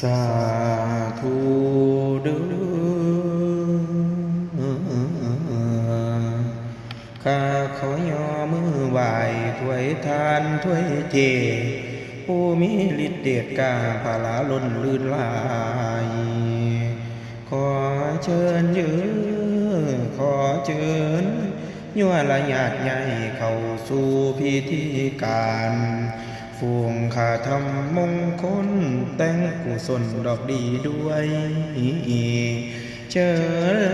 สาธุเด้อข้าขอยอมือไหวถวยทานถวยเจ ผู้มีฤทธิ์เดชกาภาลาล้นลื่นลาย ขอเชิญยืนขอเชิญยั่วละญาติใหญ่เข้าสู่พิธีการ ฟูงข้าทำมงคล แต่งกุศลดอกดีด้วย เจอ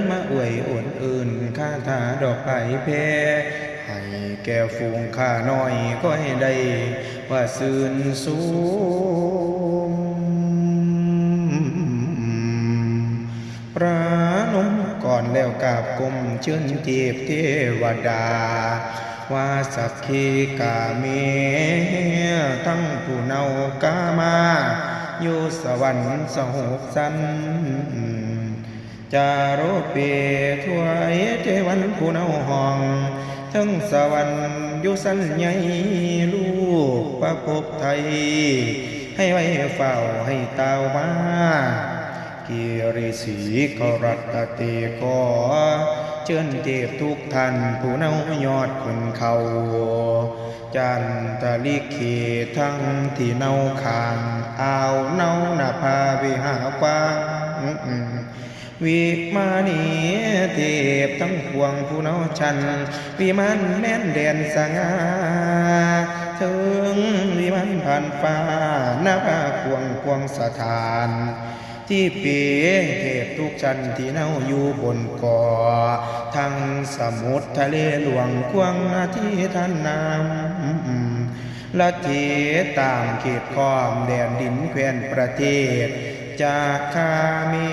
มาอวยอวนอื่นข้าทาดอกไผ่แพรให้แก่ฟูงข้าน้อยก็ให้ได้ ว่าซื่นสูง นมก่อนแล้วกราบกลมเชิญเทีบเทวดา ว่าสักขีกาเมทั้งผู้เนากามาอยู่สวรรค์สหกสันจาโรเปถวยเทวันผู้เนาห้องทั้งสวรรค์อยู่สันใหญ่ลูกประพบไทย ให้ไว้เฝ้าให้ตาวมา กิริสีกรัตเตกอเชิญเทพทุกท่านผู้เนายอดคุณเขาจันตะลิเขทั้งที่เนาขางอ่าวเนาหนาพาวิหากว้างวิมานีเทพทั้งพวงผู้เนาชัน วิมานแม่นแดนสง่าถึงวิมานผ่านฟ้านาผาควงควงสถาน ที่เปีเทพทุกชั้นที่เน่าอยู่บนก่อทั้งสมุทรทะเลหลวงกว้างนาที่ท่านนำละเทตามเขตคอมแดนดินแคว้นประเทศจากคาเมี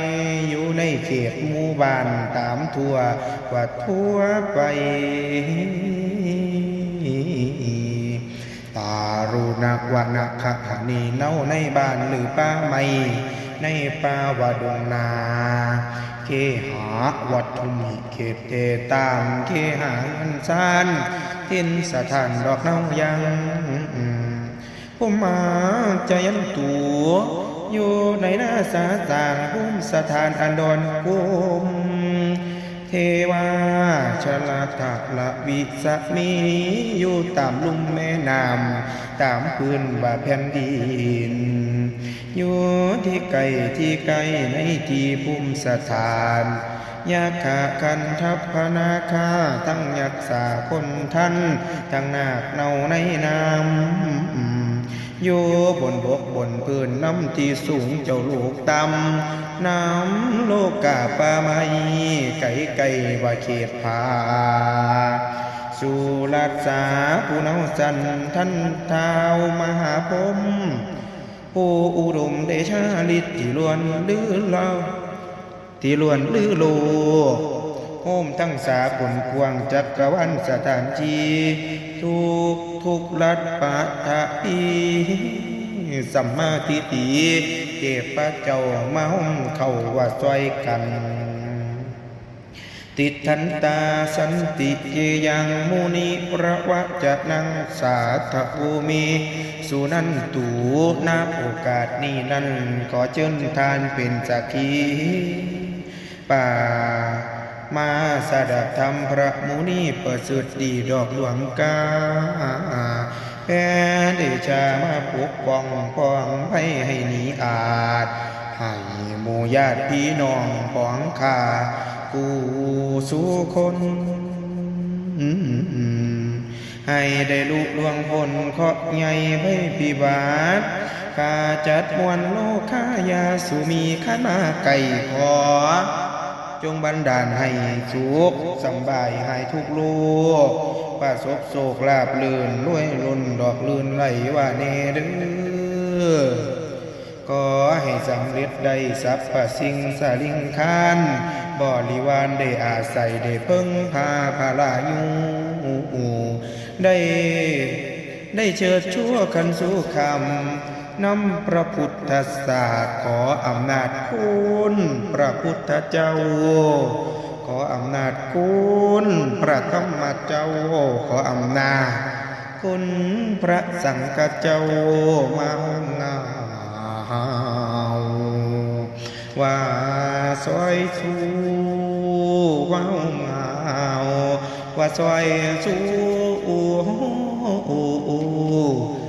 อยู่ในเขตหมู่บ้านตามทั่วกว่าทั่วไปารุณกวนักขะขณีเน่าในบ้านหรือป้าไม่ ในป่าวดงนา เคหาวัดทุมิเขตเตตามเคหาอันซานทินสถานดอกเน่ายังผมมาใจยันตัวอยู่ในนาสาสางภูมิสถานอันดอนกุม เทวาชลาทะละวิสมีอยู่ตามลุ่มแม่น้ำตามพื้นบาแผ่นดิน อยู่ที่ไกลที่ไกลในที่ภูมิสถานยาขาคันทัพพนาคาทั้งยักษาคนท่านทั้งนาคเนาในน้ำ อยู่บนบกบนพื้นน้ำที่สูงเจ้าลูกต่ำน้ำโลกาปาไม้ไก่ไก่ว่าเขตผาสุรักษาผู้เนาสันท่านเท้ามหาพมผู้อุดมเดชาลิตที่ล้วนลือเราที่ล้วนลือโลก โอมทั้งสาผลกวงจักรวันสถานจีทุกทุกรัฐปะทะอีสัมมาทิฏฐิเทพเจ้ามาห้องเข้าว่าซอยกัน ติทันตาสันติเยยังมุนิประวะจะนังสาธภูมิสุนันตูนาโอกาสนี้นั้นขอเชิญทานเป็นสักขีป่า มาสดับธรรมพระมุนีประสริฐดีดอกหลวงกาแผ่เดชามาปกป้องป้องให้ให้หนีอาจให้หมู่ญาติพี่น้องของข้ากูสู่คนให้ได้ลุลวงพ้นเคาะใหญ่ไว้พิบาทข้าจัดมวลโลกายาสุมีขนาไก่ขอ จงบันดาลให้สุขสำบายหายทุกลูกประสบโศกลาบลื่นรวยลุนดอกลื่นไหลว่าเนเด้อก็ให้สำเร็จได้สัพพสิ่งสาลิงคานบริวารได้อาศัยได้เพิ่งพาพาลายุได้ ได้เชิดชั่วคันสู้คำนำพระพุทธศาสตร์ขออำนาจคุณพระพุทธเจ้า ขออำนาจคุณพระธรรมเจ้า ขออำนาจคุณพระสังฆเจ้ามาห้องงาวว่าซอยสู้ว้าวงาวว่าซอยสู้ โอ้